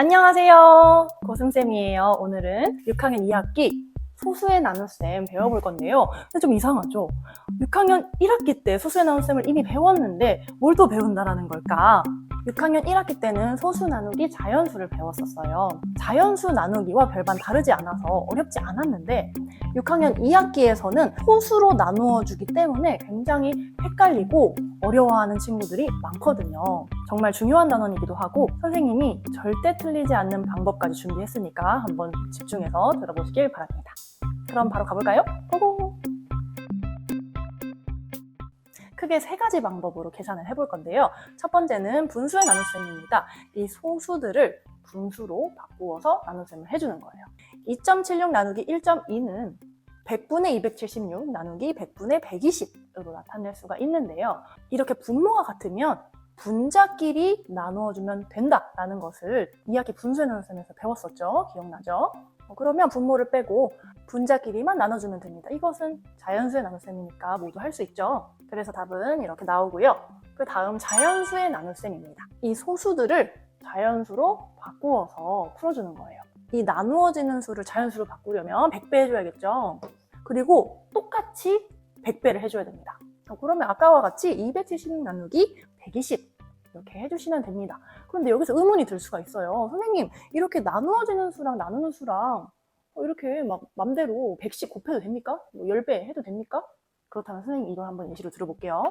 안녕하세요. 고승쌤이에요. 오늘은 6학년 2학기 소수의 나눗셈 배워볼 건데요. 근데 좀 이상하죠? 6학년 1학기 때 소수의 나눗셈을 이미 배웠는데 뭘 또 배운다라는 걸까? 6학년 1학기 때는 소수 나누기 자연수를 배웠었어요. 자연수 나누기와 별반 다르지 않아서 어렵지 않았는데 6학년 2학기에서는 소수로 나누어 주기 때문에 굉장히 헷갈리고 어려워하는 친구들이 많거든요. 정말 중요한 단원이기도 하고 선생님이 절대 틀리지 않는 방법까지 준비했으니까 한번 집중해서 들어보시길 바랍니다. 그럼 바로 가볼까요? 고고! 크게 세 가지 방법으로 계산을 해볼 건데요. 첫 번째는 분수의 나눗셈입니다. 이 소수들을 분수로 바꾸어서 나눗셈을 해주는 거예요. 2.76 나누기 1.2는 100분의 276 나누기 100분의 120으로 나타낼 수가 있는데요. 이렇게 분모가 같으면 분자끼리 나누어주면 된다라는 것을 2학기 분수의 나눗셈에서 배웠었죠. 기억나죠? 어, 그러면 분모를 빼고 분자끼리만 나눠주면 됩니다. 이것은 자연수의 나눗셈이니까 모두 할 수 있죠. 그래서 답은 이렇게 나오고요. 그 다음 자연수의 나눗셈입니다. 이 소수들을 자연수로 바꾸어서 풀어주는 거예요. 이 나누어지는 수를 자연수로 바꾸려면 100배 해줘야겠죠. 그리고 똑같이 100배를 해줘야 됩니다. 어, 그러면 아까와 같이 276 나누기 120 이렇게 해주시면 됩니다. 그런데 여기서 의문이 들 수가 있어요. 선생님, 이렇게 나누어지는 수랑 나누는 수랑 어, 이렇게 막 맘대로 100씩 곱해도 됩니까? 뭐 10배 해도 됩니까? 그렇다면 선생님 이걸 한번 예시로 들어볼게요.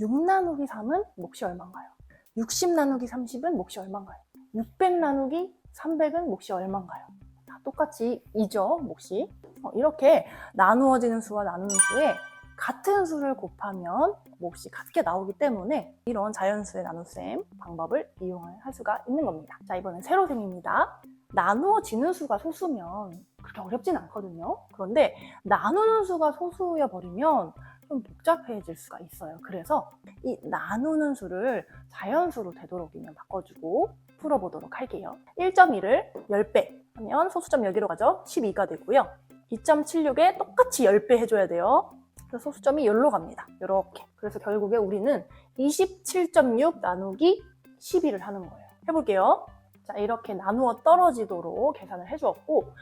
6 나누기 3은 몫이 얼마인가요? 60 나누기 30은 몫이 얼마인가요? 600 나누기 300은 몫이 얼마인가요? 다 똑같이 2죠, 몫이. 어, 이렇게 나누어지는 수와 나누는 수에 같은 수를 곱하면 몫이 같게 나오기 때문에 이런 자연수의 나눗셈 방법을 이용할 수가 있는 겁니다. 자, 이번엔 세로셈입니다. 나누어지는 수가 소수면 그렇게 어렵진 않거든요. 그런데 나누는 수가 소수여 버리면 좀 복잡해질 수가 있어요. 그래서 이 나누는 수를 자연수로 되도록이면 바꿔주고 풀어보도록 할게요. 1.1을 10배 하면 소수점 여기로 가죠. 12가 되고요. 2.76에 똑같이 10배 해줘야 돼요. 그래서 소수점이 여기로 갑니다. 이렇게. 그래서 결국에 우리는 27.6 나누기 12를 하는 거예요. 해볼게요. 자, 이렇게 나누어 떨어지도록 계산을 해주었고,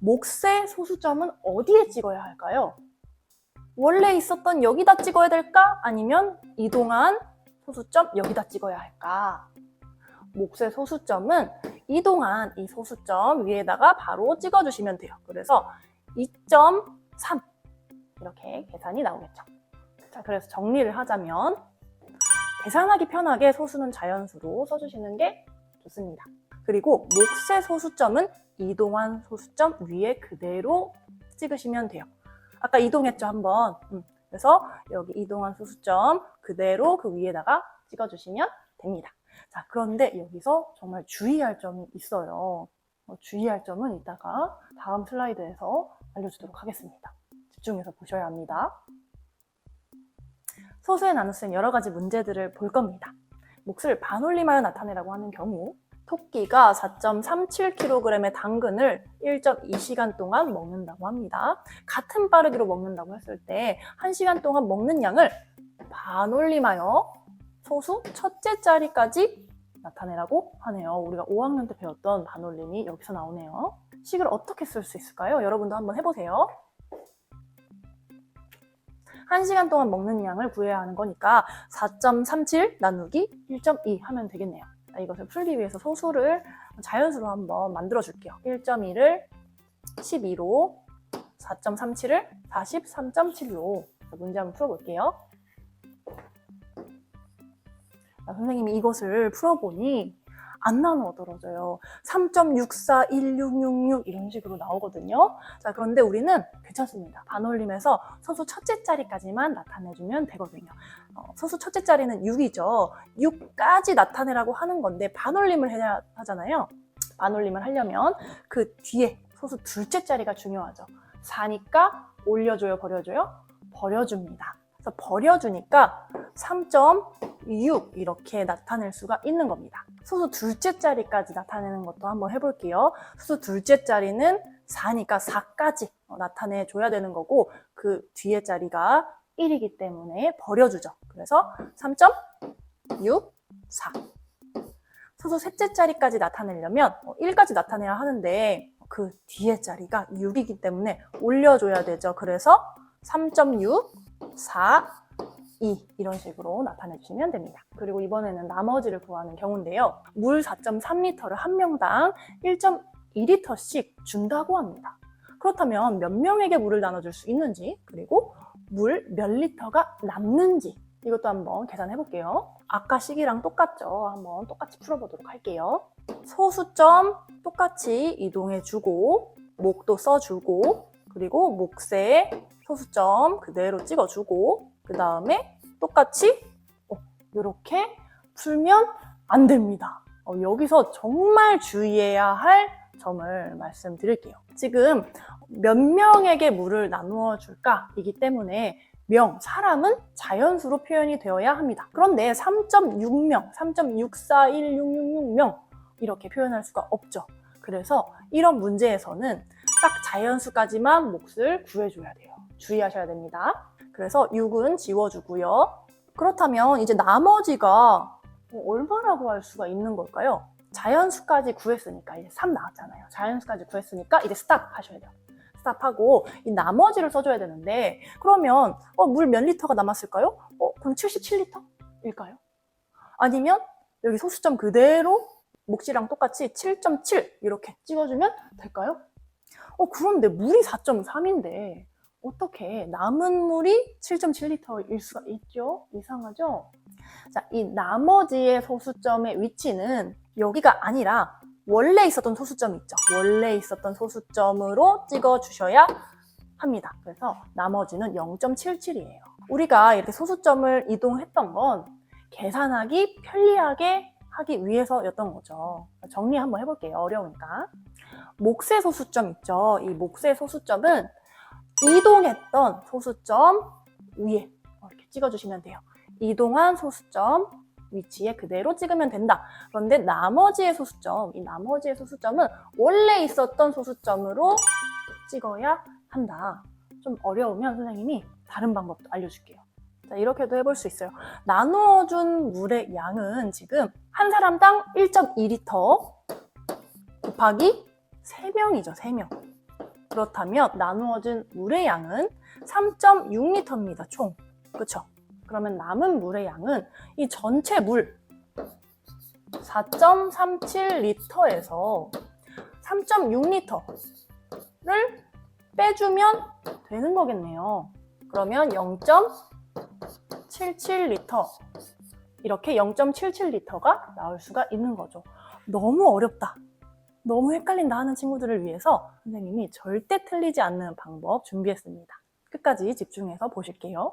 몫의 소수점은 어디에 찍어야 할까요? 원래 있었던 여기다 찍어야 될까? 아니면 이동한 소수점 여기다 찍어야 할까? 몫의 소수점은 이동한 이 소수점 위에다가 바로 찍어주시면 돼요. 그래서 2.3 이렇게 계산이 나오겠죠. 자, 그래서 정리를 하자면 계산하기 편하게 소수는 자연수로 써주시는 게 좋습니다. 그리고 몫의 소수점은 이동한 소수점 위에 그대로 찍으시면 돼요. 아까 이동했죠, 한번. 음, 그래서 여기 이동한 소수점 그대로 그 위에다가 찍어주시면 됩니다. 자, 그런데 여기서 정말 주의할 점이 있어요. 어, 주의할 점은 이따가 다음 슬라이드에서 알려주도록 하겠습니다. 집중해서 보셔야 합니다. 소수의 나눗셈 여러 가지 문제들을 볼 겁니다. 몫을 반올림하여 나타내라고 하는 경우 토끼가 4.37kg의 당근을 1.2시간 동안 먹는다고 합니다. 같은 빠르기로 먹는다고 했을 때 1시간 동안 먹는 양을 반올림하여 소수 첫째 자리까지 나타내라고 하네요. 우리가 5학년 때 배웠던 반올림이 여기서 나오네요. 식을 어떻게 쓸 수 있을까요? 여러분도 한번 해보세요. 1시간 동안 먹는 양을 구해야 하는 거니까 4.37 나누기 1.2 하면 되겠네요. 자, 이것을 풀기 위해서 소수를 자연수로 한번 만들어 줄게요. 1.2를 12로 4.37을 43.7로 문제 한번 풀어볼게요. 자, 선생님이 이것을 풀어보니 안 나누어 떨어져요. 3.641666 이런 식으로 나오거든요. 자, 그런데 우리는 괜찮습니다. 반올림에서 소수 첫째 자리까지만 나타내주면 되거든요. 어, 소수 첫째 자리는 6이죠. 6까지 나타내라고 하는 건데 반올림을 해야 하잖아요. 반올림을 하려면 그 뒤에 소수 둘째 자리가 중요하죠. 4니까 올려줘요, 버려줘요? 버려줍니다. 그래서 버려주니까 3.6 이렇게 나타낼 수가 있는 겁니다. 소수 둘째 자리까지 나타내는 것도 한번 해볼게요. 소수 둘째 자리는 4니까 4까지 나타내 줘야 되는 거고 그 뒤에 자리가 1이기 때문에 버려주죠. 그래서 3.64. 소수 셋째 자리까지 나타내려면 1까지 나타내야 하는데 그 뒤에 자리가 6이기 때문에 올려줘야 되죠. 그래서 3.6, 4, 2 이런 식으로 나타내 주시면 됩니다. 그리고 이번에는 나머지를 구하는 경우인데요. 물 4.3리터를 한 명당 1.2리터씩 준다고 합니다. 그렇다면 몇 명에게 물을 나눠줄 수 있는지 그리고 물 몇 리터가 남는지 이것도 한번 계산해 볼게요. 아까 식이랑 똑같죠? 한번 똑같이 풀어보도록 할게요. 소수점 똑같이 이동해 주고 목도 써주고 그리고 목세 소수점 그대로 찍어주고 그 다음에 똑같이 이렇게 풀면 안 됩니다. 어, 여기서 정말 주의해야 할 점을 말씀드릴게요. 지금 몇 명에게 물을 나누어 줄까 이기 때문에 명, 사람은 자연수로 표현이 되어야 합니다. 그런데 3.6명, 3.641666명 이렇게 표현할 수가 없죠. 그래서 이런 문제에서는 딱 자연수까지만 몫을 구해줘야 돼요. 주의하셔야 됩니다. 그래서 6은 지워주고요. 그렇다면 이제 나머지가 뭐 얼마라고 할 수가 있는 걸까요? 자연수까지 구했으니까 이제 3 나왔잖아요. 자연수까지 구했으니까 이제 스탑 하셔야 돼요. 스탑하고 이 나머지를 써줘야 되는데 그러면 어, 물 몇 리터가 남았을까요? 어, 그럼 77리터일까요? 아니면 여기 소수점 그대로 몫이랑 똑같이 7.7 이렇게 찍어주면 될까요? 어, 그런데 물이 4.3인데 어떻게 남은 물이 7.7리터일 수가 있죠? 이상하죠? 자, 이 나머지의 소수점의 위치는 여기가 아니라 원래 있었던 소수점 있죠? 원래 있었던 소수점으로 찍어 주셔야 합니다. 그래서 나머지는 0.77이에요. 우리가 이렇게 소수점을 이동했던 건 계산하기 편리하게 하기 위해서였던 거죠. 정리 한번 해볼게요. 어려우니까. 목세 소수점 있죠? 이 목세 소수점은 이동했던 소수점 위에 이렇게 찍어주시면 돼요. 이동한 소수점 위치에 그대로 찍으면 된다. 그런데 나머지의 소수점, 이 나머지의 소수점은 원래 있었던 소수점으로 찍어야 한다. 좀 어려우면 선생님이 다른 방법도 알려줄게요. 자, 이렇게도 해볼 수 있어요. 나누어준 물의 양은 지금 한 사람당 1.2리터 곱하기 3명이죠, 3명. 그렇다면 나누어진 물의 양은 3.6리터입니다, 총. 그쵸? 그러면 남은 물의 양은 이 전체 물 4.37리터에서 3.6리터를 빼주면 되는 거겠네요. 그러면 0.77리터 이렇게 0.77리터가 나올 수가 있는 거죠. 너무 어렵다. 너무 헷갈린다 하는 친구들을 위해서 선생님이 절대 틀리지 않는 방법 준비했습니다. 끝까지 집중해서 보실게요.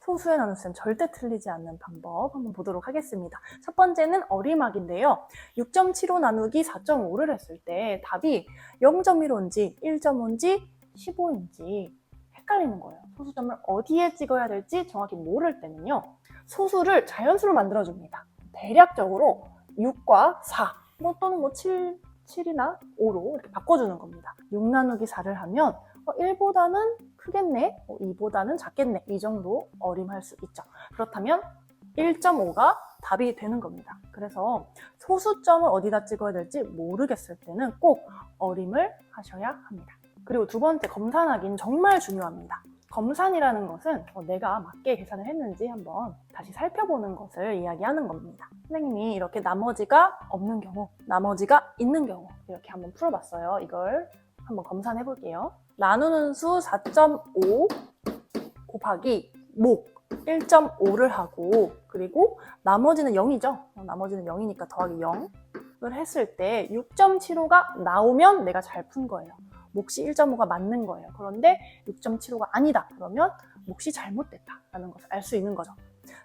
소수의 나눗셈 절대 틀리지 않는 방법 한번 보도록 하겠습니다. 첫 번째는 어리막인데요. 6.75 나누기 4.5를 했을 때 답이 0.15인지 1.5인지 15인지 헷갈리는 거예요. 소수점을 어디에 찍어야 될지 정확히 모를 때는요. 소수를 자연수로 만들어줍니다. 대략적으로 6과 4, 뭐 또는 뭐 7, 7이나 5로 이렇게 바꿔주는 겁니다. 6 나누기 4를 하면 1보다는 크겠네, 2보다는 작겠네 이 정도 어림할 수 있죠. 그렇다면 1.5가 답이 되는 겁니다. 그래서 소수점을 어디다 찍어야 될지 모르겠을 때는 꼭 어림을 하셔야 합니다. 그리고 두 번째 검산하기는 정말 중요합니다. 검산이라는 것은 어, 내가 맞게 계산을 했는지 한번 다시 살펴보는 것을 이야기하는 겁니다. 선생님이 이렇게 나머지가 없는 경우, 나머지가 있는 경우 이렇게 한번 풀어봤어요. 이걸 한번 검산해 볼게요. 나누는 수 4.5 곱하기 목 1.5를 하고 그리고 나머지는 0이죠. 어, 나머지는 0이니까 더하기 0을 했을 때 6.75가 나오면 내가 잘 푼 거예요. 몫이 1.5가 맞는 거예요. 그런데 6.75가 아니다. 그러면 몫이 잘못됐다라는 것을 알 수 있는 거죠.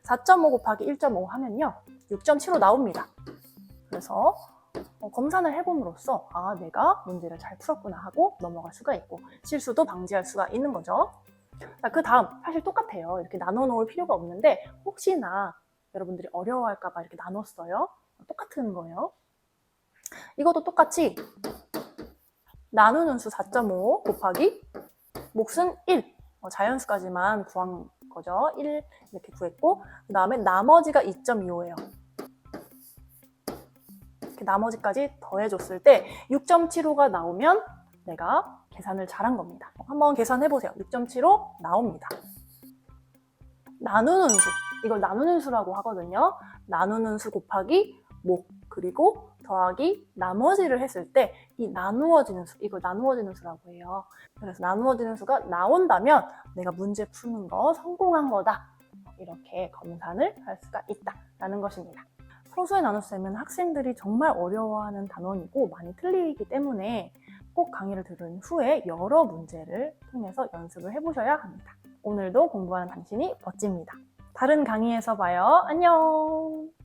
4.5 곱하기 1.5 하면요. 6.75 나옵니다. 그래서 어, 검산을 해봄으로써 아 내가 문제를 잘 풀었구나 하고 넘어갈 수가 있고 실수도 방지할 수가 있는 거죠. 자, 그 다음 사실 똑같아요. 이렇게 나눠 놓을 필요가 없는데 혹시나 여러분들이 어려워할까 봐 이렇게 나눴어요. 똑같은 거예요. 이것도 똑같이 나누는 수 4.5 곱하기 몫은 1 어, 자연수까지만 구한 거죠. 1 이렇게 구했고 그 다음에 나머지가 2.25예요. 이렇게 나머지까지 더해줬을 때 6.75가 나오면 내가 계산을 잘한 겁니다. 한번 계산해보세요. 6.75 나옵니다. 나누는 수. 이걸 나누는 수라고 하거든요. 나누는 수 곱하기 목 그리고 더하기 나머지를 했을 때 이 나누어지는 수, 이걸 나누어지는 수라고 해요. 그래서 나누어지는 수가 나온다면 내가 문제 푸는 거 성공한 거다. 이렇게 검산을 할 수가 있다라는 것입니다. 소수의 나눗셈은 학생들이 정말 어려워하는 단원이고 많이 틀리기 때문에 꼭 강의를 들은 후에 여러 문제를 통해서 연습을 해보셔야 합니다. 오늘도 공부하는 당신이 멋집니다. 다른 강의에서 봐요. 안녕!